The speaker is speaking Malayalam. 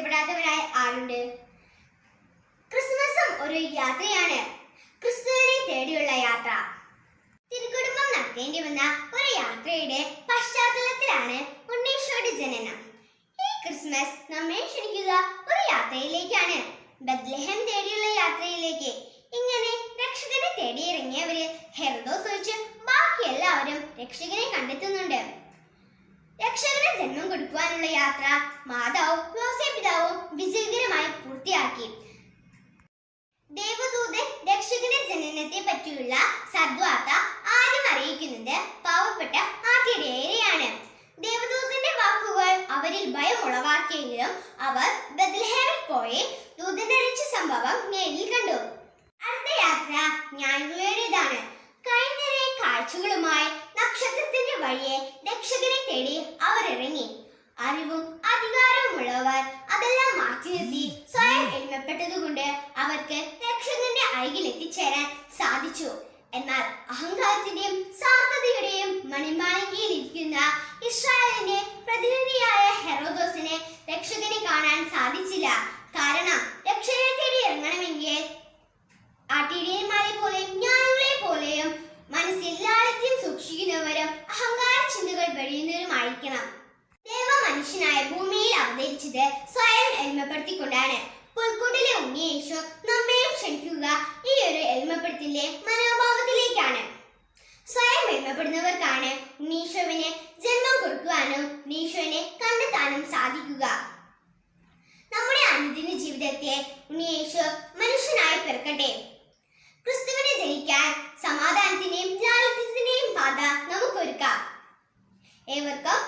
രക്ഷപ്പെടാത്തവരായ ആരുണ്ട് ക്രിസ്മസും ഒരു യാത്രയാണ്. ക്രിസ്തുവിനെ തേടിയുള്ള യാത്ര. തിരുക്കുടുംബം നടത്തേണ്ടി വന്ന ഒരു യാത്രയുടെ പശ്ചാത്തലത്തിലാണ് ഉണ്ണീശോയുടെ ജനനം. ഈ ക്രിസ്മസ് നമ്മെ ക്ഷണിക്കുക ഒരു യാത്രയിലേക്കാണ്. ബദ്ലഹം തേടിയുള്ള യാത്രയിലേക്ക്. ഇങ്ങനെ രക്ഷകനെ തേടിയിറങ്ങിയവര് ഹെർദോസ് ഒഴിച്ച് ബാക്കി എല്ലാവരും രക്ഷകനെ കണ്ടെത്തുന്നുണ്ട്. രക്ഷകന് ജന്മം കൊടുക്കുവാനുള്ള യാത്ര മാതാവും പിതാവും വിജയകരമായി പൂർത്തിയാക്കി. ദേവദൂതൻ രക്ഷകന്റെ ജനനത്തെ പറ്റിയുള്ള സദ്വാർത്ത ആദ്യം അറിയിക്കുന്നത് പാവപ്പെട്ട ആട്ടിടയേരെയാണ് ദേവദൂതന്റെ വാക്കുകൾ അവരിൽ ഭയം ഉളവാക്കിയെങ്കിലും അവർ ബദൽഹേമിൽ പോയി ദൂതനടിച്ച സംഭവം നേരിൽ കണ്ടു. അടുത്ത യാത്ര ഞാൻ കഴിഞ്ഞ കാഴ്ചകളുമായി നക്ഷത്രത്തിന്റെ വഴിയെ രക്ഷകനെ തേടി അവർ ഇറങ്ങി അറിവും അധികാരവും ഉള്ളവർ അതെല്ലാം മാറ്റി നിർത്തി സ്വയം എളിമപ്പെട്ടതുകൊണ്ട് അവർക്ക് രക്ഷകന്റെ അരികിൽ എത്തിച്ചേരാൻ സാധിച്ചു. എന്നാൽ അഹങ്കാരത്തിന്റെയും സാർത്ഥതയുടെയും മണിമാളികയിൽ ഇരിക്കുന്ന ഇസ്രായേലിന്റെ പ്രതിനിധിയായ ഹെറോദോസിനെ രക്ഷകനെ കാണാൻ സാധിച്ചില്ല. കാരണം രക്ഷകനെ മനുഷ്യനായ ഭൂമിയിൽ അവതരിച്ചത് സ്വയം എളിമപ്പെടുത്തിക്കൊണ്ടാണ്. പുൽക്കൂട്ടിലെ ഉണ്ണിയേശു നമ്മയും ക്ഷണിക്കുക ഈ ഒരു എളിമപ്പെടുത്തിലെ മനോഭാവത്തിലേക്കാണ്. സ്വയം എളിമപ്പെടുന്നവർക്കാണ് ഉണ്ണീശോവിന് ജന്മം കൊടുക്കുവാനും ഉണ്ണീശോവിനെ കണ്ടെത്താനും സാധിക്കുക. നമ്മുടെ അനുദിന ജീവിതത്തെ ഉണ്ണിയേശു മനുഷ്യനായി പിറക്കട്ടെ. ക്രിസ്തുവിനെ ജയിക്കാൻ സമാധാനത്തിന്റെയും ലാളിത്യത്തിന്റെയും പാത നമുക്കൊരുക്കാം. ഏവർക്കും